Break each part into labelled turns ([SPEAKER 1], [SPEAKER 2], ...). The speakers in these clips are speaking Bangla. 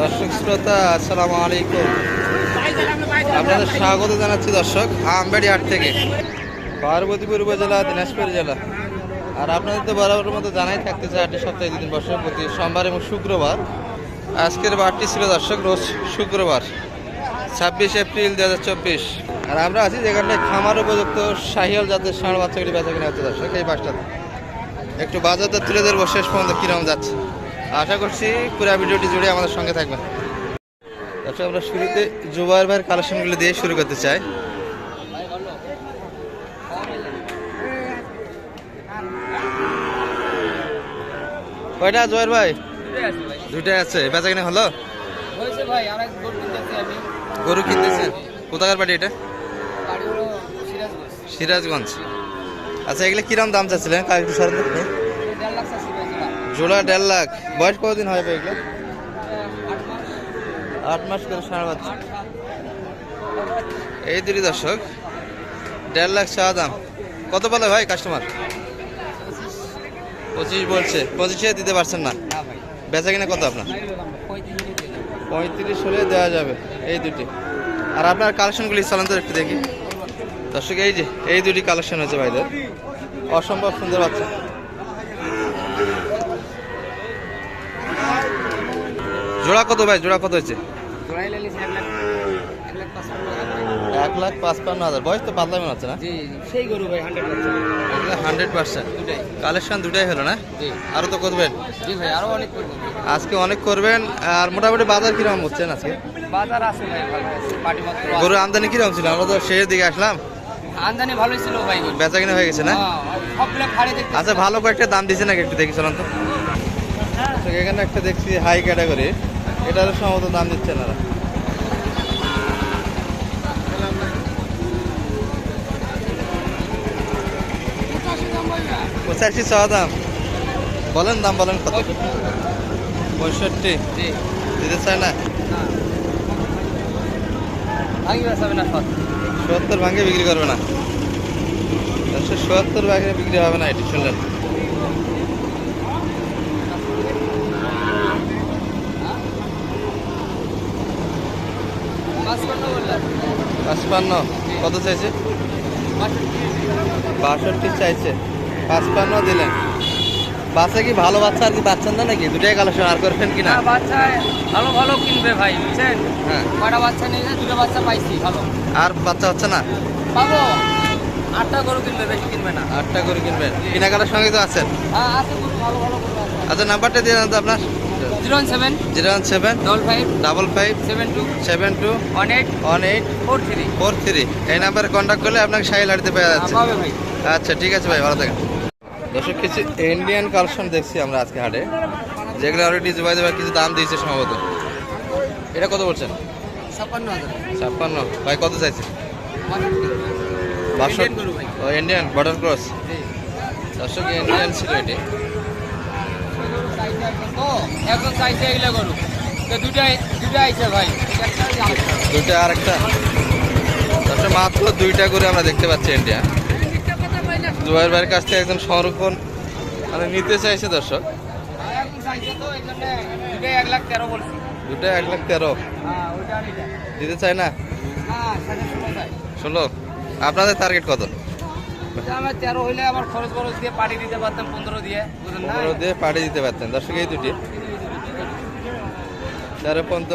[SPEAKER 1] দর্শক শ্রোতা, আসসালামু আলাইকুম। আপনাদের স্বাগত জানাচ্ছি দর্শক আমবাড়ি হাট থেকে। পার্বতীপুর উপজেলা, দিনাজপুর জেলা। আর আপনাদের তো বরাবরের মতো জানাই থাকতে চাই, আটটি সপ্তাহে দুদিন বছর প্রতি সোমবার এবং শুক্রবার। আজকের বারটি ছিল দর্শক, রোজ শুক্রবার, ছাব্বিশ এপ্রিল দু হাজার চব্বিশ। আর আমরা আছি যেখানে খামার উপযুক্ত শাহিয়াল জাতের ষাঁড় বাচ্চাগুলি বেচা কিনে হচ্ছে দর্শক, এই পাঁচটাতে একটু বাজারটা তুলে ধরবো, শেষ পর্যন্ত কীরকম যাচ্ছে। আশা করছি পুরো ভিডিওটি জুড়ে আমাদের সঙ্গে থাকবেন। আচ্ছা আমরা শুরুতে জুবাইর ভাইয়ের কালেকশনগুলো দিয়ে শুরু করতে চাই। কয়টা জয়ের ভাই? দুইটাই আছে। বেচা কিনে হলো?
[SPEAKER 2] কিনতেছি
[SPEAKER 1] গরু কিনতেছেন? কোথাকার বাড়ি এটা?
[SPEAKER 2] সিরাজগঞ্জ।
[SPEAKER 1] আচ্ছা এগুলো কিরম দাম চাচ্ছিলেন? কাল একটু সরেন জোড়া দেড় লাখ। বয়স কতদিন হবে এগুলো?
[SPEAKER 2] আট মাস
[SPEAKER 1] করে সাড়ে বাচ্চা এই দুটি দর্শক দেড় লাখ চা দাম। কত বলে ভাই কাস্টমার পঁচিশ বলছে। পঁচিশে দিতে পারছেন না? বেচা কিনা কত আপনার?
[SPEAKER 2] পঁয়ত্রিশ
[SPEAKER 1] হলে দেওয়া যাবে এই দুটি। আর আপনার কালেকশনগুলি চলন্ত একটু দেখি। দর্শক এই যে এই দুটি কালেকশন হয়েছে ভাইদের। অসম্ভব সুন্দর বাচ্চা। জোড়া কত ভাই? জোড়া কত হয়েছে?
[SPEAKER 2] এক লাখ হাজার
[SPEAKER 1] পাঁচপান্ন হাজার। বয়স তো পাতলা মনে হচ্ছে না?
[SPEAKER 2] সেই গরু ভাই হান্ড্রেড পার্সেন্ট
[SPEAKER 1] হান্ড্রেড পার্সেন্ট
[SPEAKER 2] দুটাই।
[SPEAKER 1] কালেকশন দুটাই হলো না? তো করবেন?
[SPEAKER 2] জি ভাই আরও অনেক
[SPEAKER 1] আজকে অনেক করবেন। আর মোটামুটি বাজার কীরকম হচ্ছেন আজকে?
[SPEAKER 2] আছে ভালো
[SPEAKER 1] আমদানি কীরকম ছিল? আমরা তো শেষের দিকে আসলাম।
[SPEAKER 2] আমদানি ভালোই ছিল ভাই।
[SPEAKER 1] বেচা কিনা হয়ে গেছে না?
[SPEAKER 2] হ্যাঁ,
[SPEAKER 1] আচ্ছা ভালো কয়েকটা দাম দিছে নাকি একটু দেখি চলুন তো। আচ্ছা, এখানে একটা দেখছি হাই ক্যাটাগরি এটারও সম্ভবত দাম দিচ্ছে না। পঁচাশি ছ দাম। বলেন দাম বলেন কত? পঁয়ষট্টি।
[SPEAKER 2] জি।
[SPEAKER 1] দিতে চায় না? সত্তর ভাঙে বিক্রি করবে না। সত্তর ভাঙে বিক্রি হবে না এটি শুনলেন
[SPEAKER 2] পাঁচ করতে বললাম
[SPEAKER 1] পাঁচপান্ন কত চাইছে? বাষট্টি চাইছে। পাঁচপান্ন দিলেন। বাচ্চা কি ভালো বাচ্চা আর কি বাচ্চা না নাকি? দুটাই কালেকশন আর করবেন কি না
[SPEAKER 2] না বাচ্চা ভালো ভালো কিনবে ভাই বুঝছেন?
[SPEAKER 1] হ্যাঁ।
[SPEAKER 2] কয়টা বাচ্চা নিয়েছে? দুটো বাচ্চা পাইছি ভালো।
[SPEAKER 1] আর বাচ্চা হচ্ছে না?
[SPEAKER 2] পাবো। আটটা গরু কিনবে বেশি কিনবে না।
[SPEAKER 1] আটটা করে কিনবেন কেনাকাটার সঙ্গে তো আছেন।
[SPEAKER 2] হ্যাঁ আছে ভালো ভালো
[SPEAKER 1] আচ্ছা নাম্বারটা দিয়ে দেন তো আপনার।
[SPEAKER 2] Zero one seven
[SPEAKER 1] zero one seven
[SPEAKER 2] double five
[SPEAKER 1] double five
[SPEAKER 2] seven two
[SPEAKER 1] seven two
[SPEAKER 2] one eight
[SPEAKER 1] one eight
[SPEAKER 2] four three
[SPEAKER 1] four three এই নাম্বারে কন্ট্যাক্ট করলে আপনাকে সাইল হাড়িতে পাওয়া যাচ্ছে।
[SPEAKER 2] ভাই।
[SPEAKER 1] আচ্ছা ঠিক আছে ভাই ভালো থাকেন। দর্শক কিছু ইন্ডিয়ান কালেকশন দেখছি আমরা আজকে হাটে। যেগুলো অলরেডি জুবাই জুবাই কিছু দাম দিয়েছে সম্ভবত। এটা কত বলছেন?
[SPEAKER 2] ছাপ্পান্ন
[SPEAKER 1] ছাপ্পান্ন। ভাই কত চাইছে বাষট্টি। ইন্ডিয়ান বর্ডার ক্রস দর্শক ইন্ডিয়ান ছিল এটি।
[SPEAKER 2] ও একদম চাইছে এগুলো গরু তো দুটাই দুটা আইছে ভাই।
[SPEAKER 1] দুইটা আর একটা। দর্শক মাত্র দুইটা করে আমরা দেখতে পাচ্ছি ইন্ডিয়া জুবাইর ভাইয়ের কাছ থেকে একজন সংরক্ষণ মানে নিতে চাইছে দর্শক। দুটা এক লাখ তেরো। দিতে চায় না?
[SPEAKER 2] হ্যাঁ ষোলো।
[SPEAKER 1] আপনাদের টার্গেট কত?
[SPEAKER 2] আমার তেরো হইলে আমার খরচ খরচ দিয়ে পাড়ি দিতে পারতাম পনেরো দিয়ে বুঝলেন না?
[SPEAKER 1] পনেরো দিয়ে পাঠিয়ে দিতে পারতেন দর্শক এই দুটি। তেরো পর্যন্ত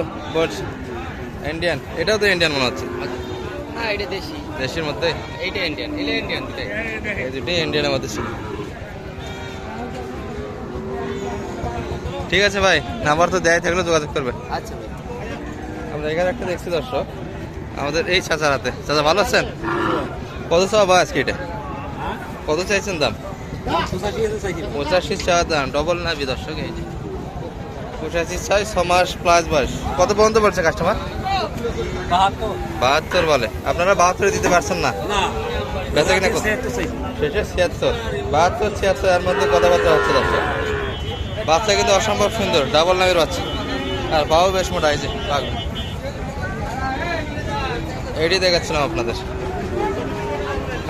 [SPEAKER 1] ইন্ডিয়ান এটাও তো ইন্ডিয়ান মনে হচ্ছে?
[SPEAKER 2] না এটা দেশি।
[SPEAKER 1] দেশের মধ্যে
[SPEAKER 2] এইটা ইন্ডিয়ান এটা ইন্ডিয়ান দুটাই।
[SPEAKER 1] এই দুটি ইন্ডিয়ানের মধ্যে ছিল। ঠিক আছে ভাই নাম্বার তো দেয় থাকলে যোগাযোগ করবে।
[SPEAKER 2] আচ্ছা
[SPEAKER 1] আমরা এখানে একটা দেখছি দর্শক। আমাদের এই চাচার হাতে। চাচা ভালো আছেন? কত চাওয়া বা আজকে এটা? কত চাইছেন দাম? পঁচাশি চা দাম ডবল নাবি দর্শক এই যে। পঁচাশি চাই ছ মাস প্লাস বয়স। কত পর্যন্ত বলছে কাস্টমার
[SPEAKER 2] বাহাত্তর।
[SPEAKER 1] বলে। আপনারা বাহাত্তরে দিতে পারছেন না? বেচা কিনা শেষে ছিয়াত্তর বাহাত্তর ছিয়াত্তর এর মধ্যে কথাবার্তা হচ্ছে দর্শক। বাচ্চা কিন্তু অসম্ভব সুন্দর ডাবল নামের বাচ্চা। আর বাও বেশ মোটা এই যে এটি দেখাচ্ছিলাম আপনাদের।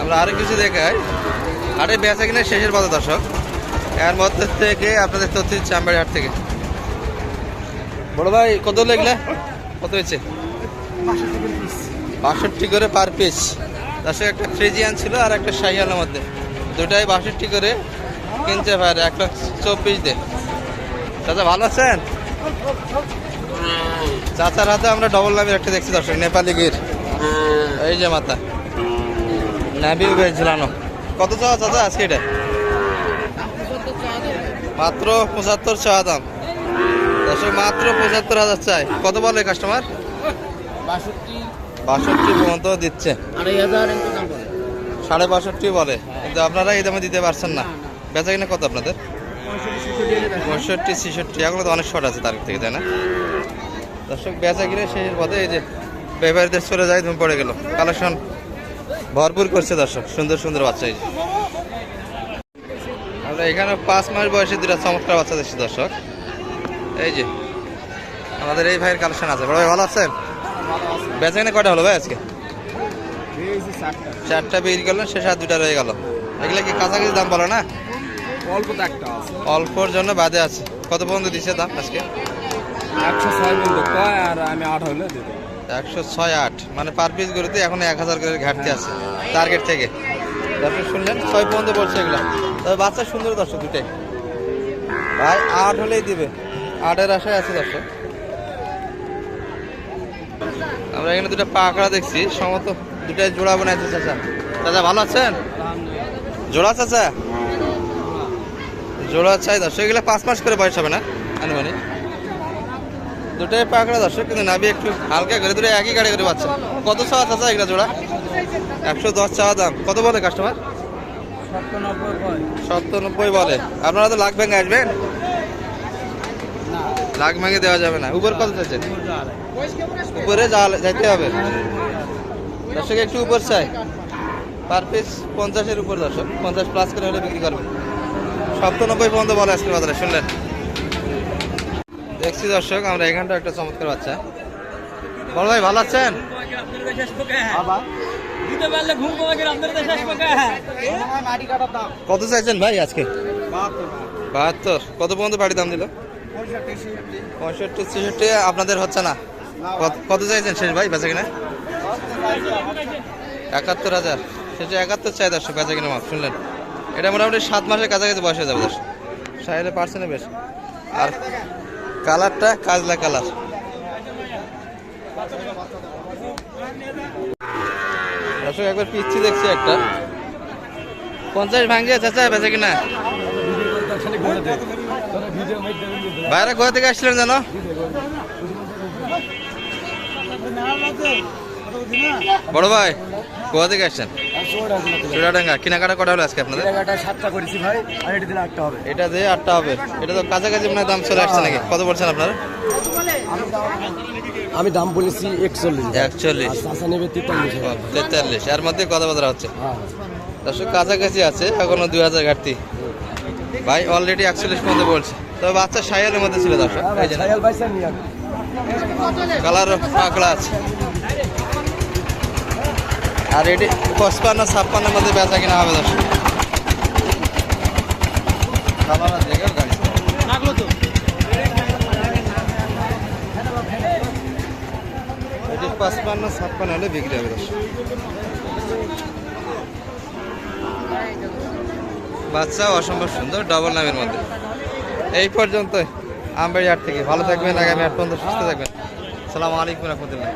[SPEAKER 1] আমরা আরও কিছু দেখাই। আরে বেচা কিনা শেষের পথে দর্শক। এর মধ্যে থেকে আপনাদের তথ্য চাম্বাড়ি হাট থেকে। বড় ভাই, কত লাগলে কত হয়েছে? বাষট্টি করে পার পিস সঙ্গে একটা ফ্রিজিয়ান ছিল আর একটা শাহিয়ালের মধ্যে। দুটাই বাষট্টি করে কিনতে পারে একটা চব্বিশ দে চাচা, ভালো আছেন? চাচার হাতে আমরা ডবল নামের একটা দেখছি দর্শক, নেপালি গির। এই যে মাথা। নাবি বেশ কত চাওয়া চাচা আজকে এটা? মাত্র পঁচাত্তর চাওয়া দাম। মাত্র পঁচাত্তর হাজার চাই। কত বলে কাস্টমার
[SPEAKER 2] বাষট্টি।
[SPEAKER 1] পর্যন্ত দিচ্ছে। সাড়ে বাষট্টি বলে। কিন্তু আপনারা এই দামে দিতে পারছেন না। বেচা কিনা কত আপনাদের? পঁয়ষট্টি ছেষট্টি। এগুলো তো অনেক শর্ট আছে তার থেকে তাই না? দর্শক বেচা কিনে শেষের পথে এই যে ব্যাপারীদের চলে যায় তুমি পড়ে গেল। কালেকশন ভরপুর করছে দর্শক সুন্দর সুন্দর বাচ্চা এই আমরা এখানে পাঁচ মাস বয়সে দুটা চমৎকার বাচ্চা দেখছি দর্শক। এই যে আমাদের এই ভাইয়ের কালেকশন আছে। বড় ভাই ভালো আছেন? বেচা কয়টা হলো ভাই আজকে? চারটা বিক্রি করলেন শেষ আর দুটা রয়ে গেল। এগুলো কি কাছাকাছি দাম বলো না?
[SPEAKER 2] অল্প একটা
[SPEAKER 1] অল্পর জন্য বাদে আছে। কত পর্যন্ত দিচ্ছে দাম আজকে?
[SPEAKER 2] একশো ছয় কয় আর আমি আট হলে দিতে
[SPEAKER 1] একশো ছয় আট মানে পার পিস গরুতে এখন এক হাজার করে ঘাটতি আছে টার্গেট থেকে। দর্শক শুনলেন, ছয় পর্যন্ত বলছে এগুলো। তবে বাচ্চা সুন্দর দর্শক দুটাই। ভাই, আট হলেই দিবে। আটের আশায় আছে দর্শক। আমরা এখানে দুটো পাকড়া দেখছি। সম্ভবত দুটাই জোড়া বানাইছে চাচা। চাচা, ভালো আছেন? জোড়া চাচা? জোড়া চাই দর্শক, এগুলো পাঁচ মাস করে বয়স হবে না, আনুমানিক। দুটাই পাকড়া দর্শক, কিন্তু নাবি একটু হালকা করে দুটো একই গাড়ি করে বাচ্চা কত চাওয়া চাচা এগুলো জোড়া? একশো দশ চাওয়া দাম। কত বলে কাস্টমার
[SPEAKER 2] সত্তর
[SPEAKER 1] বলে। আপনারা তো লাখ ভেঙে আসবেন? লাখ ভেঙে দেওয়া যাবে না। উপর কত চাইছেন? উপরে যাইতে হবে। দর্শক, একটু উপর চাই। পার পিস পঞ্চাশের উপর দর্শক। পঞ্চাশ প্লাস করে হলে বিক্রি করবে সপ্তানব্বই পর্যন্ত বলে আজকের বাজারে, শুনলেন? দেখছি দর্শক আমরা এখানটা একটা চমৎকার বাচ্চা। বল ভাই ভালো আছেন? কত চাইছেন ভাই আজকে? বাহাত্তর। কত পর্যন্ত বাড়ি দাম দিল? পঁয়ষট্টি ছেষট্টি। আপনাদের হচ্ছে না? কত- চাইছেন শেষ ভাই বেচা কিনা? একাত্তর হাজার। শেষে একাত্তর চাই দর্শক বেচা কিনা মাপ শুনলেন? এটা মোটামুটি সাত মাসের কাছাকাছি বয়স হয়ে যাবে দর্শক। সাহেলে পার্সেন্টে বেশ। আর কালারটা কাজলা কালার। দর্শক, একবার পিচ্ছি দেখছি একটা। পঞ্চাশ ভাঙ্গিয়া চাচা বেচা কিনা? বাইরে কোথা থেকে আসছিলেন জানো বড় ভাই। কোথা থেকে আসছেন? চুড়াডাঙ্গা কেনাকাটা কটা হলো আজকে আপনাদের?
[SPEAKER 2] সাতটা করেছি ভাই আর এটা দিলে একটা হবে।
[SPEAKER 1] এটা দিয়ে আটটা হবে। এটা তো কাছাকাছি মনে দাম চলে আসছে নাকি? কত বলছেন আপনারা?
[SPEAKER 2] আমি দাম বলেছি একচল্লিশ।
[SPEAKER 1] একচল্লিশ।
[SPEAKER 2] তেতাল্লিশ
[SPEAKER 1] এর মধ্যে কথা বার্তা হচ্ছে?
[SPEAKER 2] হ্যাঁ
[SPEAKER 1] দর্শক কাছাকাছি আছে এখনও দুই হাজার ঘাটতি। ভাই অলরেডি একচল্লিশ পর্যন্ত বলছে। তবে বাচ্চা সাইয়ালের মধ্যে ছিল দর্শক এই যে।
[SPEAKER 2] সাইকেল বাইসা
[SPEAKER 1] কালার পাকড়া আছে। আর এটি পঁচপান্ন ছাপ্পান্নের মধ্যে বেচা কিনা হবে দর্শক। এটি পঁচপান্ন ছাপ্পান্ন হলে বিক্রি হবে দর্শক। বাচ্চা অসম্ভব সুন্দর ডবল নামের মধ্যে। এই পর্যন্ত আমবাড়ি হাট থেকে ভালো থাকবেন আগামী আট পর্যন্ত সুস্থ থাকবেন। সালাম আলাইকুম রহমতুল্লাহ।